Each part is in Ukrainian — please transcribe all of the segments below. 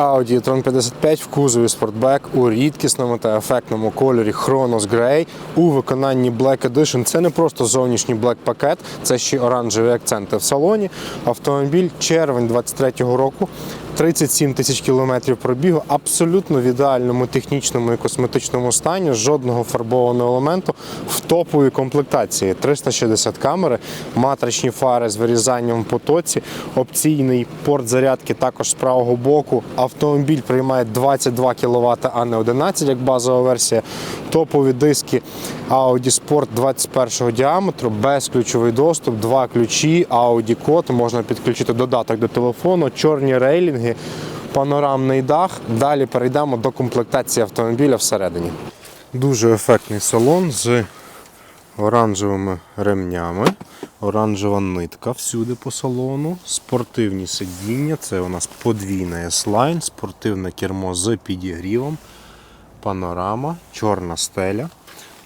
Audi e-tron 55 в кузові спортбек у рідкісному та ефектному кольорі Chronos Grey у виконанні Black Edition. Це не просто зовнішній Black пакет, це ще оранжеві акценти в салоні. Автомобіль червень 23-го року. 37 тисяч кілометрів пробігу, абсолютно в ідеальному технічному і косметичному стані, жодного фарбованого елементу в топовій комплектації. 360 камери, матричні фари з вирізанням в потоці, опційний порт зарядки також з правого боку. Автомобіль приймає 22 кВт, а не 11, як базова версія. Топові диски Audi Sport 21 діаметру, безключовий доступ, два ключі, Audi код, можна підключити додаток до телефону, чорні рейлінги, панорамний дах. Далі перейдемо до комплектації автомобіля всередині. Дуже ефектний салон з оранжевими ремнями, оранжева нитка всюди по салону, спортивні сидіння. Це у нас подвійна S-Line, спортивне кермо з підігрівом, панорама, чорна стеля,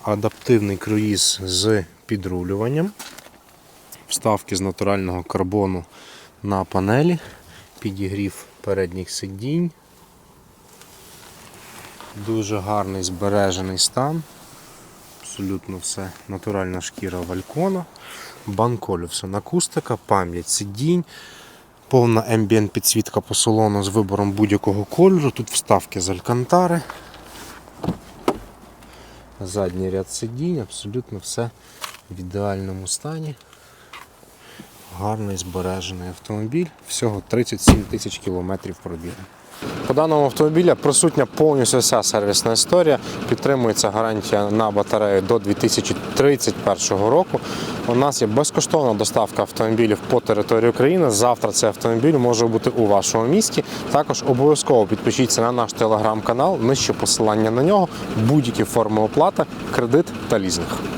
адаптивний круїз з підрулюванням, вставки з натурального карбону на панелі, підігрів передніх сидінь. Дуже гарний збережений стан. Абсолютно все натуральна шкіра валькона, банколювсон акустика, пам'ять сидінь, повна ембієнт підсвітка по салону з вибором будь-якого кольору. Тут вставки з алькантари. Задній ряд сидінь, абсолютно все в ідеальному стані. Гарний збережений автомобіль. Всього 37 тисяч кілометрів пробігу. По даному автомобіля присутня повністю вся сервісна історія. Підтримується гарантія на батарею до 2031 року. У нас є безкоштовна доставка автомобілів по території України. Завтра цей автомобіль може бути у вашому місті. Також обов'язково підпишіться на наш телеграм-канал. Нижче посилання на нього, будь-які форми оплати, кредит та лізинг.